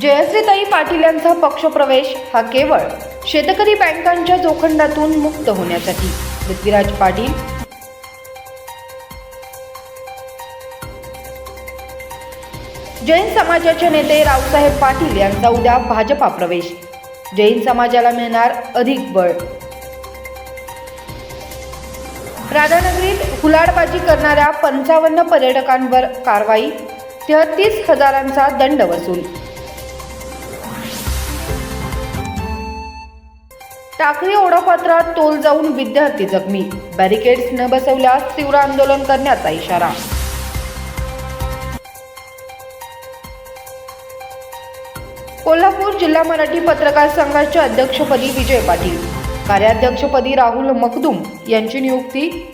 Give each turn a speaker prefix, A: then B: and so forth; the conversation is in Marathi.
A: जयश्रीताई पाटील यांचा पक्षप्रवेश हा केवळ शेतकरी बँकांच्या जोखंडातून मुक्त होण्यासाठी. पृथ्वीराज पाटील. जैन समाजाचे नेते रावसाहेब पाटील यांचा उद्या भाजपा प्रवेश. जैन समाजाला मिळणार अधिक बळ. राधानगरीत हुलाडबाजी करणाऱ्या पंचावन्न पर्यटकांवर कारवाई तेहतीस हजारांचा दंड वसूल. टाकळी ओढापात्रात तोल जाऊन विद्यार्थी जखमी. बॅरिकेड्स न बसवल्यास तीव्र आंदोलन करण्याचा इशारा. कोल्हापूर जिल्हा मराठी पत्रकार संघाच्या अध्यक्षपदी विजय पाटील. कार्याध्यक्षपदी राहुल मखदूम यांची नियुक्ती